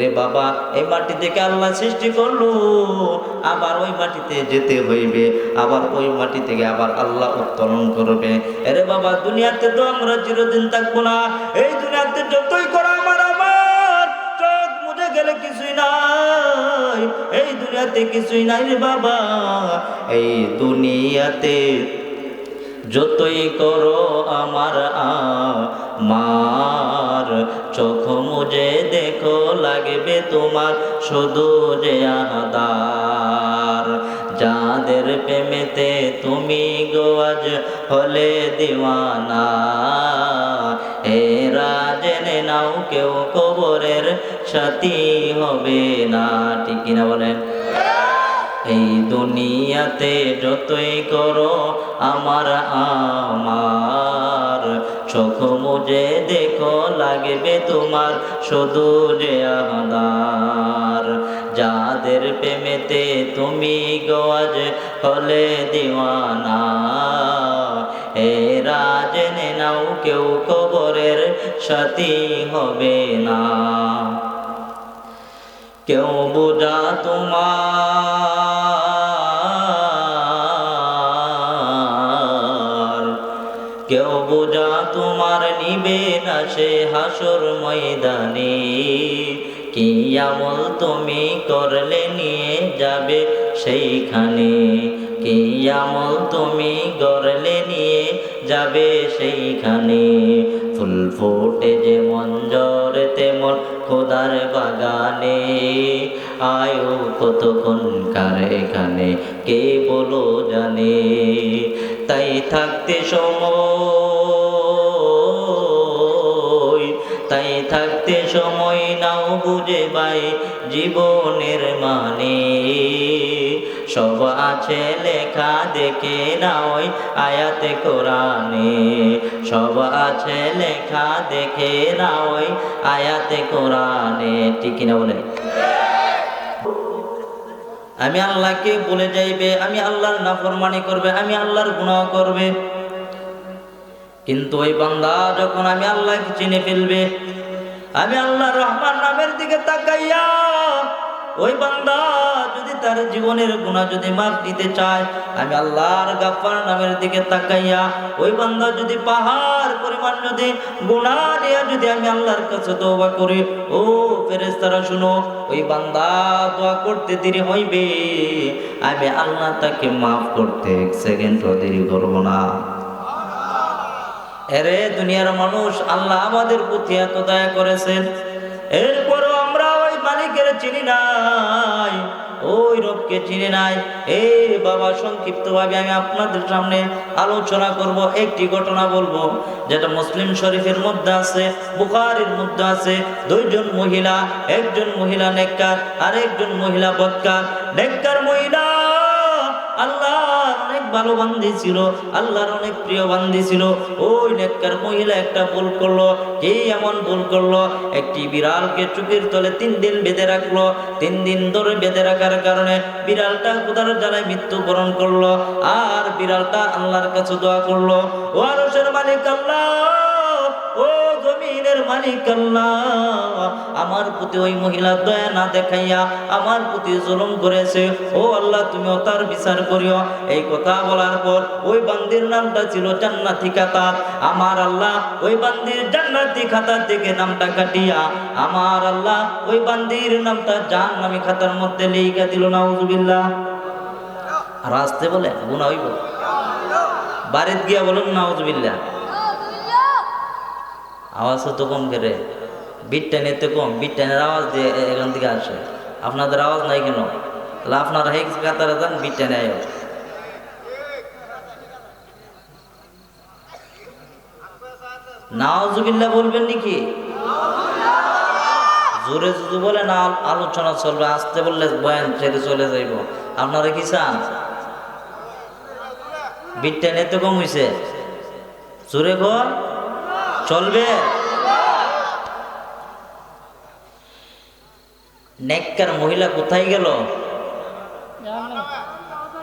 রে বাবা, এই মাটি থেকে আল্লাহ সৃষ্টি করল। আবার ওই মাটিতে যেতে হইবে, আবার ওই মাটি থেকে আবার আল্লাহ উত্তোলন করবে। আরে বাবা, দুনিয়াতে তো আমরা চিরদিন থাকব না। এই দুনিয়াতে যতই করো আমার আমার, চোখ গেলে কিছুই নাই। এই দুনিয়াতে কিছুই নাই রে বাবা। এই দুনিয়াতে যতই করো আমার মার চোখ মুজে দেখো লাগবে তোমার শুধু যে আদার যাদের প্রেমেতে তুমি গোয়াজ হলে দিওয়ানা, এরা জেনে নাও কেউ কবরের সাথী হবে না। ঠিক কিনা বলেন? এই দুনিয়াতে যতই করো আমার আমার, চোখ মুজে দেখো লাগবে তোমার শুধু যে আদার যাদের প্রেমেতে তুমি গোয়াজ হলে দিওয়ানা, এরা জেনে নাও কেউ কবরের সাথী হবে না। কেউ বোঝা তোমার সে হাসর ময়দানে। কি আমল তুমি করলে নিয়ে যাবে সেইখানে? কি আমল তুমি গড়লে নিয়ে যাবে সেইখানে? ফুল ফোটে যে মঞ্জর তেমন খোদার বাগানে। আয়ু কতক্ষণ কার এখানে কে বলো জানে? তাই থাকতে সময় থাকতে সময় নাও বুঝে বাই জীবনের মানে। সব আছে লেখা দেখে নাও আয়াতে কোরআনে। সব আছে লেখা দেখে নাও আয়াতে কোরআনে। ঠিক না বলে? আমি আল্লাহকে বলে যাইবে, আমি আল্লাহর নাফরমানি করবে, আমি আল্লাহর গুনাহ করবে। কিন্তু ওই বান্দা যখন আমি আল্লাহকে চিনে ফেলবে আমি আল্লাহ রহমান নামের দিকে তাকাইয়া, ওই বান্দা যদি তার জীবনের গুণা যদি মাপ দিতে চায়, আমি আল্লাহর গাফার নামের দিকে তাকাইয়া, ওই বান্দা যদি পাহাড় পরিমাণ যদি গুণা নিয়ে যদি আমি আল্লাহর কাছে দোয়া করি, ও ফেরেস্তারা শুনো, ওই বান্দা দোয়া করতে দেরি হইবে। আমি আল্লাহ তাকে মাফ করতে এক সেকেন্ডও দেরি করব না। এরে দুনিয়ার মানুষ আল্লাহ আমাদের প্রতি এত দয়া করেছেন। এরপরও আমরা ওই মালিকের চিনি নাই, ওই রবকে চিনি নাই। এই বাবা সংক্ষিপ্ত ভাবে আমি আপনাদের সামনে আলোচনা করব, একটি ঘটনা বলব, যেটা মুসলিম শরীফের মধ্যে আছে, বুখারির মধ্যে আছে। দুইজন মহিলা, একজন মহিলা নেককার আর একজন মহিলা বৎকার নেককার মহিলা আল্লাহর অনেক ভালো বান্ধি ছিল, আল্লাহর অনেক প্রিয় বান্ধি ছিল। ওই নেককার মহিলা একটা ভুল করল, কে এমন ভুল করল? একটি বিড়ালকে চুপের তলে তিন দিন বেঁধে রাখল, তিন দিন ধরে বেঁধে রাখার কারণে বিড়ালটা কোদার জ্বালায় মৃত্যুবরণ করল, আর বিড়ালটা আল্লাহর কাছে দোয়া করল, ও আরশের মালিক আল্লাহ, ও জমিনের মালিক আল্লাহ। আমার প্রতি ওই মহিলা দয়া না দেখাইয়া আমার প্রতি জুলুম করেছে। ও আল্লাহ তুমিও তার বিচার করিও। এই কথা বলার পর ওই বান্দির নামটা ছিল জান্নাতি খাতা। আমার আল্লাহ ওই বান্দির জান্নাতি খাতা থেকে নামটা কাটিয়া আমার আল্লাহ ওই বান্দির নামটা জাহান্নামী খাতার মধ্যে লিখা দিল নাউজুবিল্লাহ। আর আসতে বলে গুণা হইব। বাড়িতে গিয়া বলুন নাউজুবিল্লাহ। আওয়াজ তো কম করে বিট টেনেতে কম বিট টেনের আওয়াজ দিয়ে এখান থেকে আসে। আপনাদের আওয়াজ নাই কেন? তাহলে আপনারা হেক কাতারে যান বিট টেনে আয়। নাওজুবিল্লাহ বলবেন নাকি? জোরে যদি বলে না, আলোচনা চলবে, আসতে বললে বয়ান ছেড়ে চলে যাইব। আপনারা কি চান? বিট টেনে তো কম হয়েছে জোরে কর চলবে? নেককার মহিলা কোথায় গেল?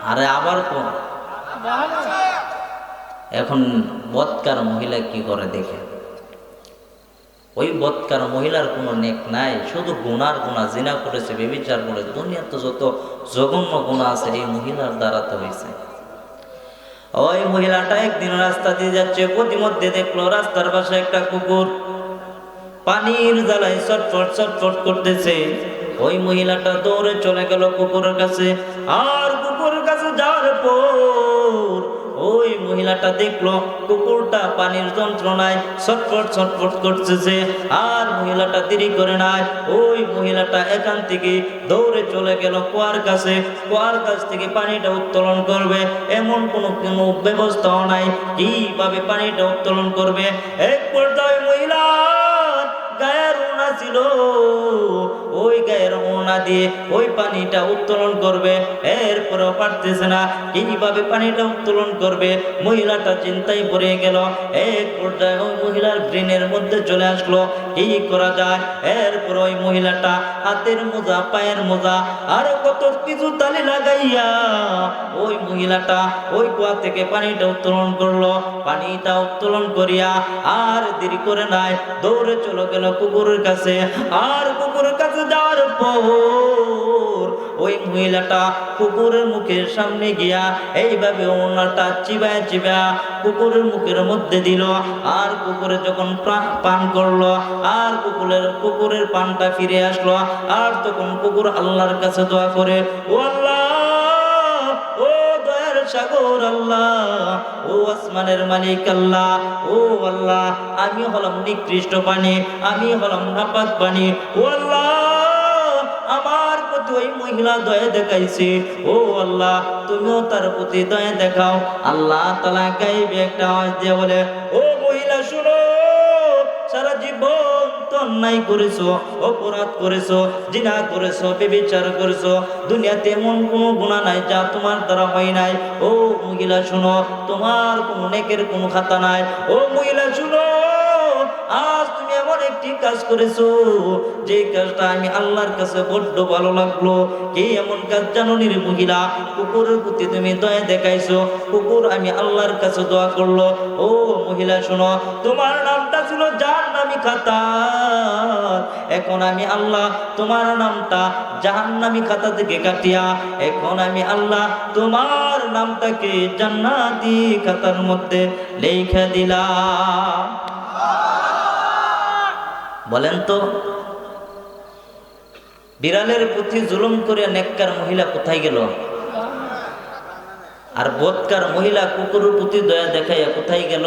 আরে আবার এখন বৎকার মহিলা কি করে দেখে? ওই বৎকার মহিলার কোনো নেক নাই, শুধু গুনার গুণা, জিনা করেছে, বেবিচার করে দুনিয়ার তো যত জঘন্য গুণা আছে, এই মহিলার দ্বারাতে হয়েছে। ওই মহিলাটা একদিন রাস্তা দিয়ে যাচ্ছে প্রতিমধ্যে দেখল, রাস্তার পাশে একটা কুকুর। পানির জ্বালায় ছটফট ছটফট করতেছে। ওই মহিলাটা দৌড়ে চলে গেল কুকুরের কাছে। আর কুকুরের কাছে যাওয়ার পর ওই মহিলাটা দেখল কুকুরটা পানির যন্ত্রণায় ছটফট ছটফট করতেছে। আর মহিলাটা দেরি করে নাই। ওই মহিলাটা এখান থেকে দৌড়ে চলে গেল কুয়ার কাছে। কুয়ার কাছ থেকে পানিটা উত্তোলন করবে। এমন কোনো কোনো ব্যবস্থাও নাই। কীভাবে পানিটা উত্তোলন করবে? এক পর্যায়ে মহিলা গায়ের ছিল। ওই গায়ের ওনা দিয়ে ওই পানিটা উত্তোলন করবে। এরপরেও পারতেছে না। কীভাবে পানিটা উত্তোলন করবে? মহিলাটা চিন্তায় পড়ে গেল। এক পর্যায়ে ওই মহিলার ব্রেনের মধ্যে চলে আসলো। কি করা যায়। এরপর ওই মহিলাটা হাতের মোজা, পায়ের মোজা, আর কত কিছু তালে লাগাইয়া ওই মহিলাটা ওই কুয়া থেকে পানিটা উত্তোলন করল। পানিটা উত্তোলন করিয়া আর দেরি করে নাই, দৌড়ে চলে গেল কুকুরের কাছে। আর কুকুরের কাছে যাওয়ার পর ওই মহিলাটা কুকুরের মুখের সামনে গিয়া এইভাবে ওনাটা চিবায় চিবা কুকুরের মুখের মধ্যে দিল। আর কুকুরে যখন পান করল, আর কুকুরের কুকুরের পানটা ফিরে আসলো, আর তখন কুকুর আল্লাহর কাছে দোয়া করে, ও ও সাগর আল্লাহ, ও আসমানের মালিক আল্লাহ, ও আল্লাহ, আমি হলাম নিকৃষ্ট পানি আমি হলাম নাপাক পানি ও আল্লাহ প্রতি ওই মহিলা দয়া দেখাইছে। ও আল্লাহ, তুমিও তার প্রতি দয়া দেখাও। আল্লাহ তালা গাইবে একটা আওয়াজ দিয়ে বলে, ও মহিলা, শুনো, সারা জীবন তো অন্যায় করেছ, অপরাধ করেছ, জিনা করেছ বেবিচার করেছ, দুনিয়াতে এমন কোনো গুণা নাই যা তোমার দ্বারা হয় নাই। ও মহিলা, শুনো, তোমার কোনো নেকের কোনো খাতা নাই। ও মহিলা, শুনো আজ তুমি এমন একটি কাজ করেছ যে কাজটা আমি আল্লাহর কাছে বড্ড ভালো লাগল। কে এমন কাজ জানো রে মহিলা? কুকুরের প্রতি তুমি দয়া দেখাইছো, কুকুর আমি আল্লাহর কাছে দোয়া করল। ও মহিলা, শোনো, তোমার নামটা ছিল যার নামি খাতা এখন আমি আল্লাহ তোমার নামটা জাহান্নামি খাতা থেকে কাটিয়া, এখন আমি আল্লাহ তোমার নামটাকে জান্নাতি খাতার মধ্যে লেখা দিলাম। বলেন তো, বিড়ালের প্রতি জুলুম করে নেককার মহিলা কোথায় গেল? আর বোধকার মহিলা কুকুরের প্রতি দয়া দেখাইয়া কোথায় গেল?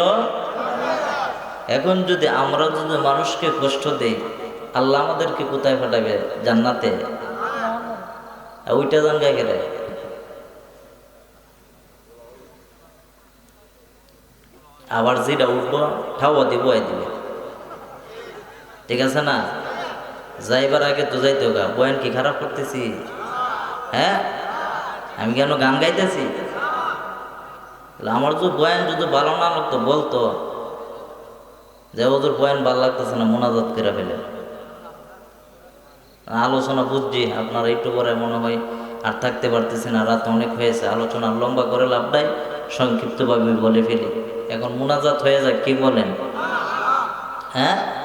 এখন যদি আমরা যদি মানুষকে কষ্ট দেই, আল্লাহ আমাদেরকে কোথায় পাঠাবে? জান্নাতে? ওইটা জানগা গেলে আবার যেটা উঠবো, ঠাওয়া দিব দিবে। ঠিক আছে না? যাইবার আগে তো যাইতে গা বয়ান কি খারাপ করতেছি? হ্যাঁ? আমি কেন গান গাইতেছি? আমার তো বয়ান যদি ভালো না লাগতো, বলতো। যে ওদের বয়ান ভালো লাগতেছে না, মোনাজাত করে ফেলে। আলোচনা বুঝছি, আপনারা একটু পরে মনে হয় আর থাকতে পারতেছি না, রাত অনেক হয়েছে। আলোচনা লম্বা করে লাভ নাই, সংক্ষিপ্তভাবে বলে ফেলি। এখন মোনাজাত হয়ে যাক, কি বলেন? হ্যাঁ?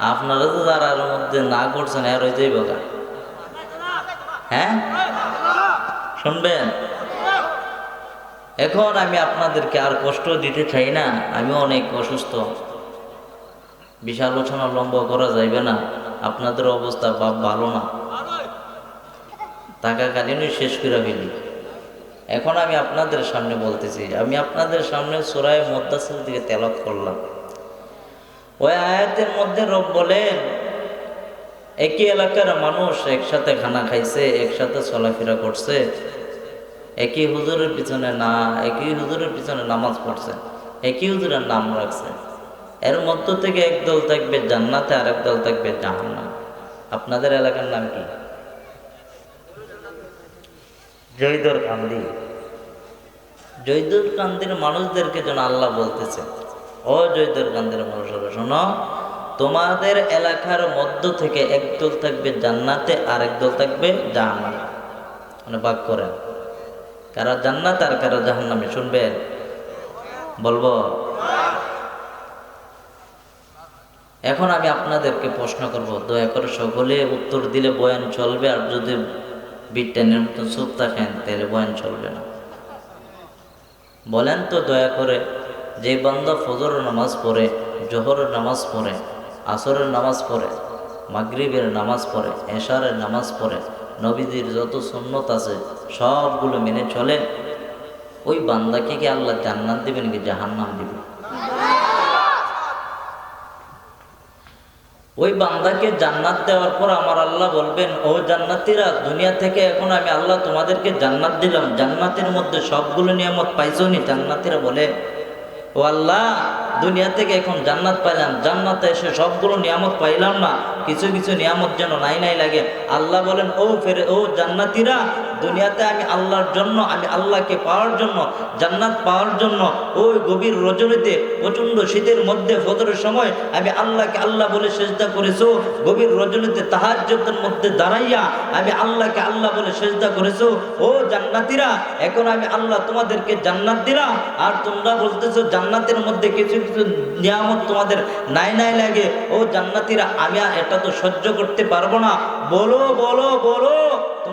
আপনারা তো যারা এর মধ্যে না করছেন আর ওই যাইব হ্যাঁ? শুনবেন? এখন আমি আপনাদেরকে আর কষ্ট দিতে চাই না, আমি অনেক অসুস্থ। বিশাল আলোচনা লম্বা করা যাইবে না, আপনাদের অবস্থা বা ভালো না। থাকাকালীনই শেষ করে ফেলি। এখন আমি আপনাদের সামনে বলতেছি, আমি আপনাদের সামনে সোরায় মদ্দাসের দিকে তেলত করলাম। ওই আয়াতের মধ্যে রব বলেন, একই এলাকার মানুষ একসাথে খানা খাইছে, একসাথে চলাফেরা করছে, একই হুজুরের পিছনে না, একই হুজুরের পিছনে নামাজ পড়ছে, একই হুজুরের নাম রাখছে। এর মধ্য থেকে এক দল থাকবে জান্নাতে, আর এক দল থাকবে জাহান্নাম। আপনাদের এলাকার নাম কি? জয়দর কান্দি জয়দুর কান্দির মানুষদেরকে যেন আল্লাহ বলতেছে। ও জয়দুর কান্দির মানুষরা শোনো। তোমাদের এলাকার মধ্য থেকে একদল থাকবে জান্নাতে, আর একদল থাকবে জাহান্নামে। মানে ভাগ করেন কারা জান্নাত আর কারা জাহান্নামে শুনবেন বলব? এখন আমি আপনাদেরকে প্রশ্ন করব, দয়া করে সকলে উত্তর দিলে বয়ান চলবে, আর যদি বিজ্ঞানের মতো চুপ থাকেন, তাহলে বয়ান চলবে না। বলেন তো দয়া করে। যে বান্দা ফজর নামাজ পড়ে, জোহরের নামাজ পড়ে, আসরের নামাজ পড়ে, মাগরিবের নামাজ পড়ে, এশারের নামাজ পড়ে নবীদের যত সুন্নত আছে সবগুলো মেনে চলে, ওই বান্দাকে কি আল্লাহ জান্নাত দিবেন কি জাহান্নাম দিবেন? ওই বান্দাকে জান্নাত দেওয়ার পর আমার আল্লাহ বলবেন, ও জান্নাতিরা, দুনিয়া থেকে এখন আমি আল্লাহ তোমাদেরকে জান্নাত দিলাম। জান্নাতের মধ্যে সবগুলো নিয়ামত পাইছো নি? জান্নাতিরা বলে ও আল্লাহ দুনিয়া থেকে এখন জান্নাত পাইলাম। জান্নাতে এসে সবগুলো নিয়ামত পাইলাম না। কিছু কিছু নিয়ামত যেন নাই নাই লাগে। আল্লাহ বলেন, ও ফেরে, ও জান্নাতিরা, দুনিয়াতে আমি আল্লাহর জন্য, আমি আল্লাহকে পাওয়ার জন্য, জান্নাত পাওয়ার জন্য, ওই গভীর রজনীতে, প্রচণ্ড শীতের মধ্যে, ফজরের সময় আমি আল্লাহকে আল্লাহ বলে সেজদা করেছ, গভীর রজনীতে তাহাজ্জুদের মধ্যে দাঁড়াইয়া আমি আল্লাহকে আল্লাহ বলে সেজদা করেছ, ও জান্নাতিরা, এখন আমি আল্লাহ তোমাদেরকে জান্নাত দিলাম, আর তোমরা বলতেছো জান্নাতের মধ্যে কিছু কিছু নিয়ামত তোমাদের নাই নাই লাগে, ও জান্নাতিরা, আমি এটা তো সহ্য করতে পারব না। বলো বলো বলো।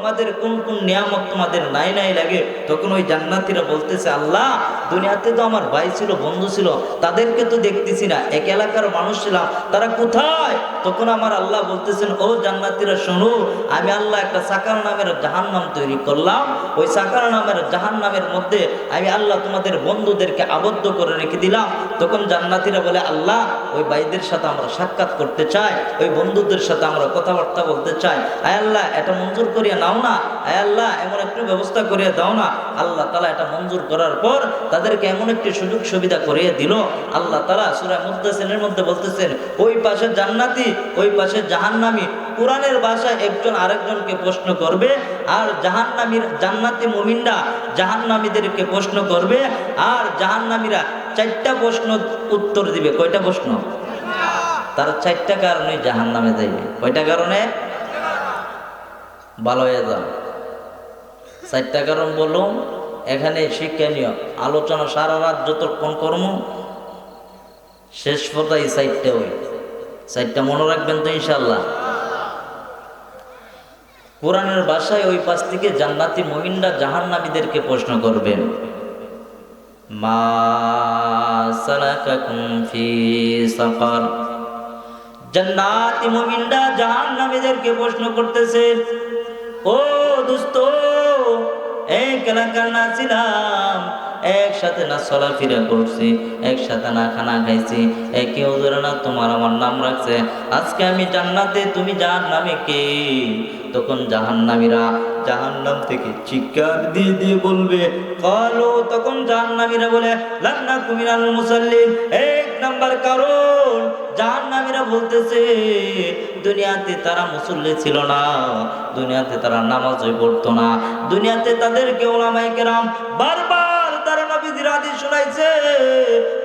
তোমাদের কোন কোন নিয়ামত তোমাদের নাই নাই লাগে, তখন ওই জান্নাতিরা বলতেছে, আল্লাহ, দুনিয়াতে তো আমার ভাই ছিল, বন্ধু ছিল, তাদেরকে তো দেখতেছি না, এক এলাকার মানুষ ছিলাম, তারা কোথায়? তখন আমার আল্লাহ বলতেছেন, ও জান্নাতিরা, শোনো, আমি আল্লাহ একটা সাকার নামের জাহান নাম তৈরি করলাম, ওই সাকার নামের জাহান নামের মধ্যে আমি আল্লাহ তোমাদের বন্ধুদেরকে আবদ্ধ করে রেখে দিলাম। তখন জান্নাতিরা বলে, আল্লাহ, ওই ভাইদের সাথে আমরা সাক্ষাৎ করতে চাই, ওই বন্ধুদের সাথে আমরা কথাবার্তা বলতে চাই। আয় আল্লাহ, এটা মঞ্জুর করিয়া নাও। না। আয় আল্লাহ, এমন একটু ব্যবস্থা করিয়া দাও না। আল্লাহ তালা এটা মঞ্জুর করার পর তাদেরকে এমন একটি সুযোগ সুবিধা করিয়ে দিল। আল্লাহ তালা সুরা মুদাসিনের মধ্যে বলতেছেন, ওই পাশে জান্নাতি, ওই পাশে জাহান্নামি। কোরআনের ভাষায় একজন আরেকজনকে প্রশ্ন করবে, আর জাহান্নামীর, জান্নাতি মুমিনরা জাহান্নামীদেরকে প্রশ্ন করবে? আর জাহান্নামীরা চারটা প্রশ্ন উত্তর দিবে। কয়টা প্রশ্ন? তার চারটা কারণে জাহান নামে যাইবে। কয়টা কারণে? ভালো হয়ে যান চারটা কারণ বলুন, এখানে শিক্ষণীয় আলোচনা সারা রাত যতক্ষণ কর্ম, শেষ পর্যায়ে চারটে ওই। চারটা মনে রাখবেন তো ইনশাল্লাহ কোরআনের ভাষায় ওই পাশ থেকে জান্নাতি মমিনরা জাহান্নামীদেরকে প্রশ্ন করবেন, মা সালাকাকুম ফি সাকার? জান্নাতি প্রশ্ন করতেছে ও দোস্ত, এক এলাকার না ছিলাম, একসাথে না চলাফেরা করছি, একসাথে না খানা খাইছি, একে ওজোরে না তোমার আমার নাম রাখছে। আজকে আমি জান্নাতে, তুমি জাহান্নামে কে? তখন জাহান্নামীরা জাহান্নাম থেকে চিৎকার দিয়ে দিয়ে বলবে, কালো তখন জাহান্নামীরা বলে লান্না কুমিনাল মুসাল্লিম এক নাম্বার কারণ, জাহান্নামীরা বলতেছে, দুনিয়াতে তারা মুসল্লি ছিল না, দুনিয়াতে তারা নামাজই পড়তো না, দুনিয়াতে তাদেরকে ওলামাই কেরাম বারবার তারা নবীদের আদেশ শোনাইছে,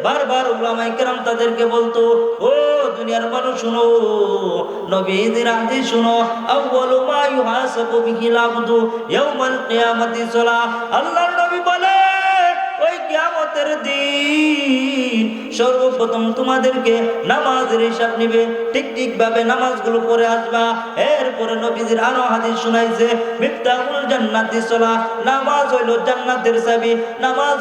বারবার ওলামাই কেরাম তাদেরকে বলতো, ও দুনিয়ার মানুষ শুনো, নবীদের আদেশ শুনো, আউয়ালু মা ইউহাসাবু বিহিল আবদু ইয়াউমাল কিয়ামতি সালাহ আল্লাহর নবী বলে, ওই কিয়ামতের দিন সর্বপ্রথম তোমাদেরকে নামাজের হিসাব নিবে। নামাজগুলো পড়ে আসবা। এরপরে নবীজির হাদিস শুনাইছে, মিফতাহুল জান্নাতি সালাহ নামাজ জান্নাতের চাবি, নামাজ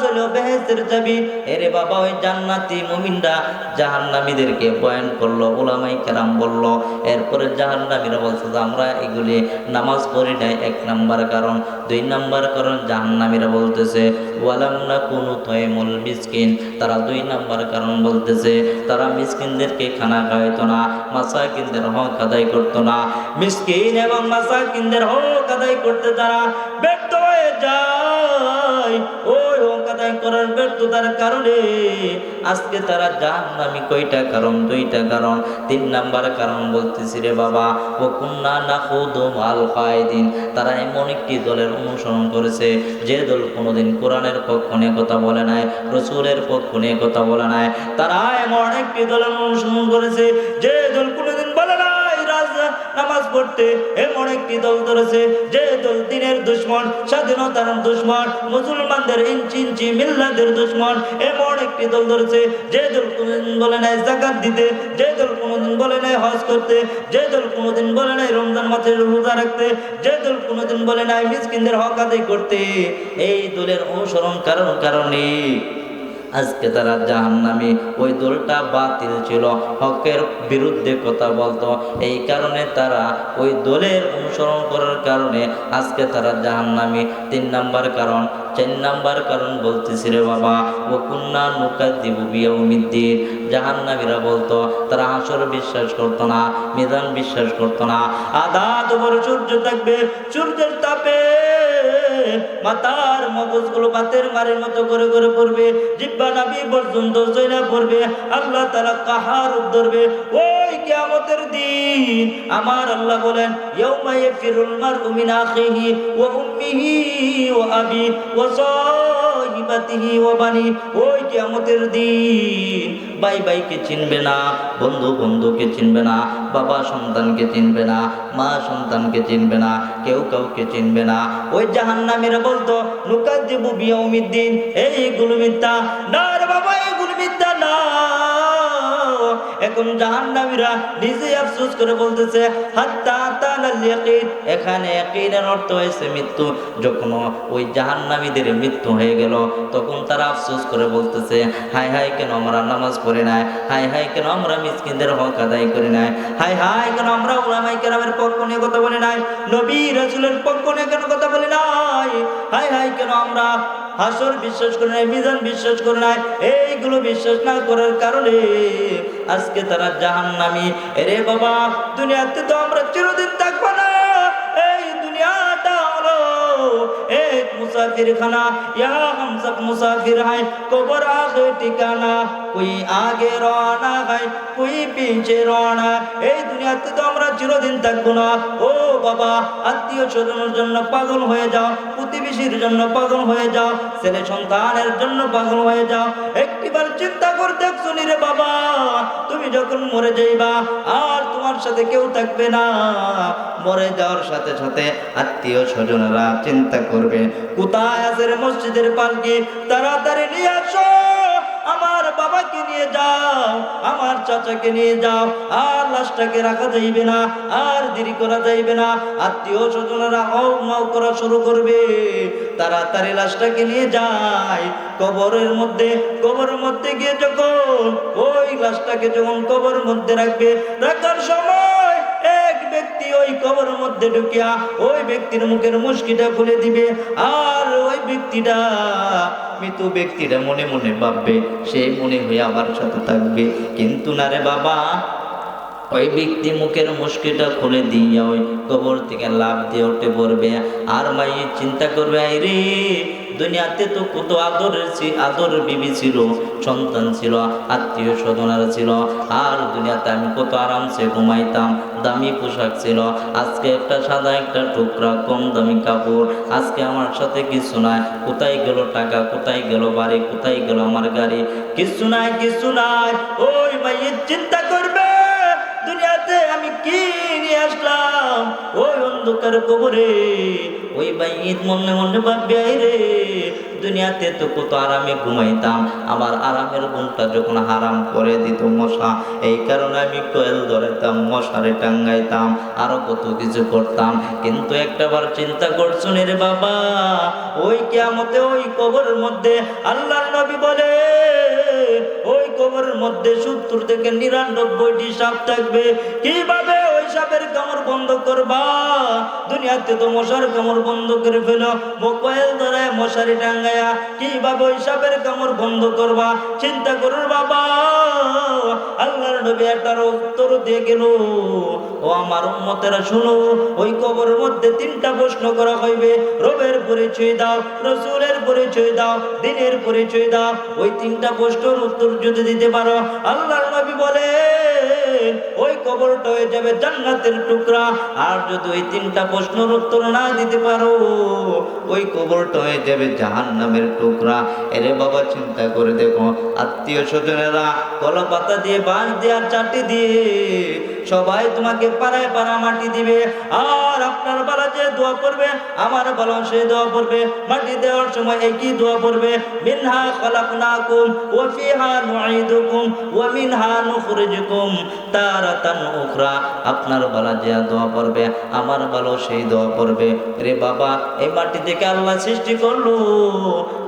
চাবি। এরে বাবা, ওই জান্নাতি মুমিনরা জাহান্নামীদেরকে বয়ান করল ওলামাই কেরাম বলল। এরপরে জাহান্নামীরা বলছে যে, আমরা এগুলি নামাজ পড়ি নাই, এক নাম্বার কারণ। দুই নাম্বার কারণ জাহান্নামীরা বলতেছে, ওয়ালাম না কোনো তয়মুল মিসকিন, তারা দুই নাম্বার কারণ বলতেছে, তারা মিসকিনদেরকে খানা খাওয়াইতো না, মাসাকিনদের হক আদায় করতো না। মিসকিন এবং মাসাকিনদের হক আদায় করতে তারা ব্যর্থ হয়ে যায়। ওই আদায় করার ব্যর্থতার কারণে আজকে তারা জাহান্নামী কয়টা কারণ? দুইটা কারণ। তিন নাম্বার কারণ বলতেছি রে বাবা ও কুন্না না খুদু মাল দিন তারা এমন একটি দলের অনুসরণ করেছে, যে দল কোনোদিন কোরআনের পক্ষ নিয়ে কথা বলে নাই, রসুলের পক্ষ নিয়ে কথা বলে নাই। তারা এমন একটি দলের অনুসরণ করেছে, যে দল কোনোদিন নামাজ পড়তে এমন একটি দল ধরেছে, যে দল দিনের দুশ্মন, স্বাধীনতার দুশ্মন, মুসলমানদের ইঞ্চি ইঞ্চি মিল্লাদের দুশ্মন, এমন একটি দল ধরেছে, যে দল কোনোদিন বলে নাই জাকাত দিতে, যে দল কোনোদিন বলে নাই হজ করতে, যে দল কোনোদিন বলে নাই রমজান মাসের রোজা রাখতে, যে দল কোনোদিন বলে নাই মিসকিনদের হক আদায় করতে। এই দলের অনুসরণ কারণ কারণে আজকে তারা জাহান্নামী। ওই দলটা বাতিল ছিল। হকের বিরুদ্ধে কথা বলতো। এই কারণে তারা ওই দলের অনুসরণ করার কারণে আজকে তারা জাহান্নামী। তিন নাম্বার কারণ, চার নাম্বার কারণ বলতেছি রে বাবা ও কুন্না নুকা দিব বিয়মিদ্দিন জাহান্নামীরা বলতো, তারা হাসর বিশ্বাস করতো না, মিজান বিশ্বাস করতো না। আধা তোমার সূর্য থাকবে, সূর্যের তাপে মাতার মগজগুলো বাতের মারের মতো করে করে পড়বে, জিব্বা নাবি পর্যন্ত জয়না পড়বে, আল্লাহ তারা কাহার রূপ ধরবে। ওই কিয়ামতের দিন আমার আল্লাহ বলেন, ইয়াউমা ইয়াফিরুল মারউ মিন আখিহি ওয়া উম্মিহি ওয়া আবি ওয়া সাহিবাতিহি ওয়া বানি। ওই কিয়ামতের দিন ভাই ভাইকে চিনবে না বন্ধু বন্ধুকে চিনবে না, বাবা সন্তানকে চিনবে না, মা সন্তানকে চিনবে না, কেউ কাউকে চিনবে না। ওই জাহান্নামীরা বলতো নুকাদ্দিবু বিয়াউমিদ্দিন এইগুলো মিথ্যা না বাবা এখন জাহান্নামীরা নিজে আফসোস করে বলতেছে, হাত্তা তালাল ইয়াকিন এখানে ইয়াকিনের অর্থ হয়েছে মৃত্যু। যখন ওই জাহান্নামীদের মৃত্যু হয়ে গেল, তখন তারা আফসোস করে বলতেছে হাই হাই কেন আমরা নামাজ পড়ে নাই? হাই হাই কেন আমরা মিসকিনদের হক আদায় করি নাই? হাই হাই কেন আমরা ওলামাই কেরামের পক্ষ নিয়ে কথা বলি নাই? নবী রাসূলের পক্ষ নিয়ে কেন কথা বলি নাই? হাই হাই কেন আমরা হাসর বিশ্বাস করে নাই, মিজান বিশ্বাস করে নাই, এইগুলো বিশ্বাস না করার কারণে আজকে তারা জাহান নামি এরে বাবা, দুনিয়াতে তো আমরা চিরদিন থাকব না, এই দুনিয়াটা হলো এক মুসাফির খানা ইয়া हम सब मुसाफिर हैं कबर आगे ठिकाना कोई आगे रवाना है कोई पीछे रवाना এই দুনিয়াতে তো আমরা চিরদিন থাকবো না ও বাবা আত্মীয় স্বজনের জন্য পাগল হয়ে যাও প্রতিবেশীর জন্য পাগল হয়ে যাও ছেলে সন্তানের জন্য পাগল হয়ে যাও একটিবার চিন্তা করে দেখছো নি রে বাবা তুমি যখন মরে যাইবা, আর তোমার সাথে কেউ থাকবে না। মরে যাওয়ার সাথে সাথে আত্মীয় স্বজনেরা চিন্তা করবে, কোথায় আছে মসজিদের পালকি? তাড়াতাড়ি নিয়ে আসো। বাবাকে নিয়ে যাও, আমার চাচাকে নিয়ে যাও, আর লাশটাকে রাখা যাইবে না, আর দেরি করা যাইবে না। আত্মীয় স্বজনেরা হও মাও করা শুরু করবে। তাড়াতাড়ি লাশটাকে নিয়ে যায়। কবরের মধ্যে কবরের মধ্যে গিয়ে যখন ওই লাশটাকে যখন কবরের মধ্যে রাখবে, রাখার সময় ব্যক্তি ওই কবর মধ্যে ঢুকিয়া ওই ব্যক্তির মুখের মুশকিটা খুলে দিবে। আর ওই ব্যক্তিটা মৃত ব্যক্তিরা মনে মনে ভাববে, সে মনে হয়ে আমার সাথে থাকবে। কিন্তু না রে বাবা ওই ব্যক্তি মুখের মুশকিটা খুলে দিয়ে ওই কবর থেকে লাভ দিয়ে উঠে পড়বে। আর মাই চিন্তা করবে, আই রে, দুনিয়াতে তো কত আদরের আদর বিবি ছিল, সন্তান ছিল, আত্মীয় স্বজনারা ছিল। আর দুনিয়াতে আমি কত আরামসে ঘুমাইতাম, দামি পোশাক ছিল। আজকে একটা সাদা, একটা টুকরা, কম দামি কাপড়। আজকে আমার সাথে কিছু নাই, কোথায় গেল টাকা, কোথায় গেল বাড়ি, কোথায় গেল আমার গাড়ি? কিছু নাই কিছু নাই, ওই মাইয়ের চিন্তা করবে দুনিয়াতে আমি কি নিয়ে আসলাম? ওই অন্ধকার কবরে, ওই বাইত মনে মনে ভাববে রে, দুনিয়াতে তো কত আরামে ঘুমাইতাম। আমার আরামের গুণটা যখন হারাম করে দিত মশা, এই কারণে আমি কোয়েল ধরাইতাম, মশারে টাঙ্গাইতাম, আরও কত কিছু করতাম। কিন্তু একটাবার চিন্তা করছ রে বাবা, ওই কেয়ামতে ওই কবরের মধ্যে আল্লাহর নবী বলে কবরের মধ্যে সত্তর থেকে নিরানব্বইটি সাপ থাকবে। কীভাবে ওই সাপের কামড় বন্ধ করবা। দুনিয়াতে তো মশার কামড় বন্ধ করে ফেলো। মোবাইল ধরায় মশারি টাঙ্গায়া কীভাবে ওই সাপের কামড় বন্ধ করবা? চিন্তা করুন বাবা। আল্লাহর নবী একটার উত্তর দিয়ে গেল, ও আমার উম্মতেরা, শুনো, ওই কবরের মধ্যে তিনটা প্রশ্ন করা হইবে। রবের পরিচয় দাও, রসুলের পরিচয় দাও, দিনের পরিচয় দাও। ওই তিনটা প্রশ্নের উত্তর যদি দিতে পারো, আল্লাহর নবী বলে ওই কবরটা হয়ে যাবে জান্নাতের টুকরা। আর যদি ওই তিনটা প্রশ্নের উত্তর না দিতে পারো, ওই কবরটা হয়ে যাবে জাহান নামের টুকরা। এরে বাবা, চিন্তা করে দেখো, আত্মীয় স্বজনেরা কলা পাতা দিয়ে বাঁশ দিয়ে আর চাটি দিয়ে সবাই তোমাকে পাড়ায় পাড়া মাটি দিবে। আর আপনার বেলা যে দোয়া করবে, আমার বেলা সে দোয়া করবে। মাটি দেওয়ার সময় একই দোয়া করবে। মিনহা খলাকনাকুম ওয়া ফিহা নুঈদুকুম ওয়া মিনহা নুখরিজুকুম। তারাতান উখরা, আপনার বেলা যে দোয়া করবে, আমার ভালো সেই দোয়া করবে। রে বাবা, এই মাটি থেকে আল্লাহ সৃষ্টি করল।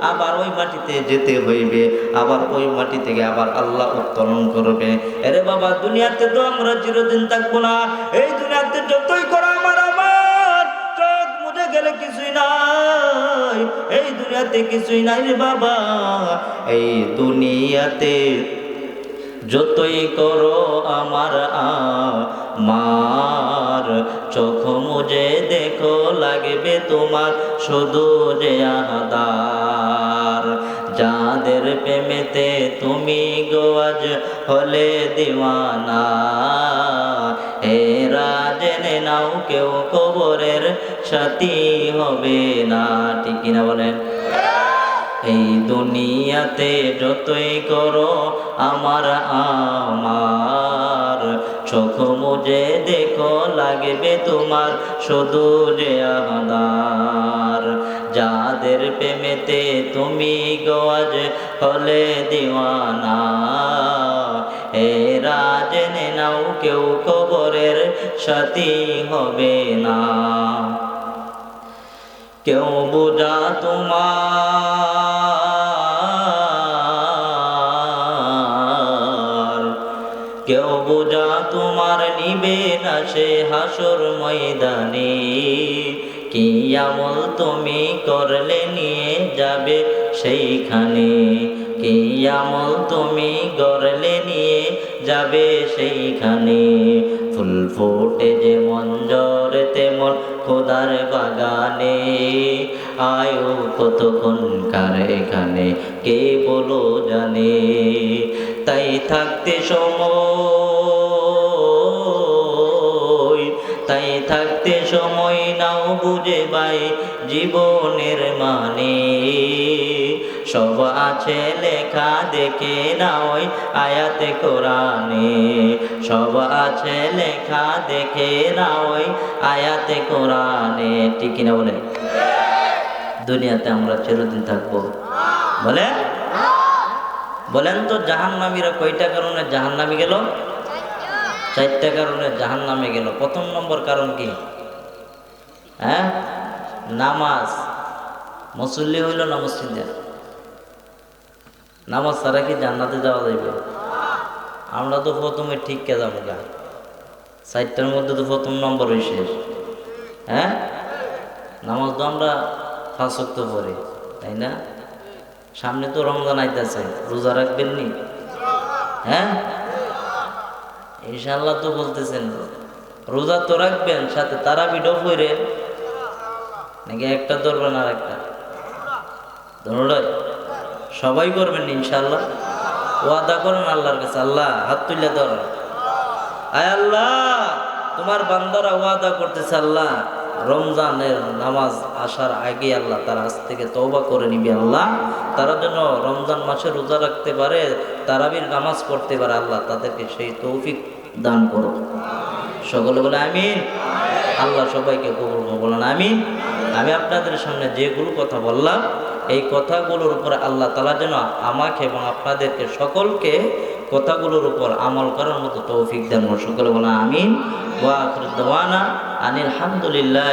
আবার ওই মাটিতে যেতে হইবে। আবার ওই মাটি থেকে আবার আল্লাহ উত্তোলন করবে। এরে বাবা, দুনিয়াতে তো আমরা চিরদিন থাকব না। এই দুনিয়াতে যতই করো আমার আমার চোখ মুজে গেলে কিছুই নাই। এই দুনিয়াতে কিছুই নাই রে বাবা। এই দুনিয়াতে যতই করো আমার মার চোখ মুজে দেখো, লাগবে তোমার শুধু যে আদার যাদের প্রেমেতে তুমি গোয়াজ হলে দিওয়ানা। এরা জেনে নাও কেউ কবরের সাথী হবে না। ঠিক কিনা বলেন? এই দুনিয়াতে যতই করো আমার আমার, চোখ মুজে দেখো লাগবে তোমার শুধু যে আহাদার যাদের প্রেমেতে তুমি গোয়াজ হলে দিওয়ানা, এরা জেনে নাও কেউ কবরের সাথী হবে না। কেউ বোঝা তোমার, কেউ বোঝা তোমার নিবে না সে হাসর ময়দানে। কি আমল তুমি করলে নিয়ে যাবে সেইখানে? কি আমল তুমি গড়লে নিয়ে যাবে সেইখানে? ফুল ফোটে যে মঞ্জর তেমন খোদার বাগানে। আয়ু কতক্ষণ কার এখানে কে বলো জানে? তাই থাকতে সময়, তাই থাকতে সময় বুঝে বাই জীবনের মানে। সব আছে লেখা দেখে নাওই আয়াতে কোরআনে। সব আছে লেখা দেখে নাওই আয়াতে কোরআনে। ঠিক কিনা বলে দুনিয়াতে আমরা চিরদিন থাকব। বলে বলেন তো, জাহান্নামীরা কয়টা কারণে জাহান্নামী গেল? চারটা কারণে জাহান নামে গেল। প্রথম নম্বর কারণ কি? হ্যাঁ? নামাজ। মুসল্লি হইল না মসজিদে নামাজ ছাড়া কি জান্নাতে যাওয়া যাইবে? আমরা তো প্রথমে ঠিক কে যাব গা? চারটার মধ্যে তো প্রথম নম্বরই শেষ। হ্যাঁ? নামাজ তো আমরা ফাঁসক্ত পড়ি, তাই না? সামনে তো রমজান আইতেছে, রোজা রাখবেন নি? হ্যাঁ? ইনশাল্লাহ তো বলতেছেন, রোজা তো রাখবেন, সাথে তারা বিডো করে নাকি একটা ধরবেন আর একটা ধরুন সবাই করবেন ইনশাল্লাহ ওয়াদা করেন আল্লাহর কাছে, আল্লাহ, হাত তুলে ধরেন। আয় আল্লাহ, তোমার বান্দারা ওয়াদা করতেছে আল্লাহ, রমজানের নামাজ আসার আগে আল্লাহ তারা আজ থেকে তওবা করে নিবে আল্লাহ। তারা যেন রমজান মাসে রোজা রাখতে পারে, তারাবির নামাজ পড়তে পারে, আল্লাহ তাদেরকে সেই তৌফিক দান করো সকলে বলে আমিন। আল্লাহ সবাইকে কবুল বলেন আমিন। আমি আপনাদের সামনে যেগুলো কথা বললাম, এই কথাগুলোর উপর আল্লাহ তালা যেন আমাকে এবং আপনাদেরকে সকলকে কথাগুলোর উপর আমল করার মতো তৌফিক দেন। সকলে বলা আমিন। ওয়া আনিল হামদুলিল্লাহ।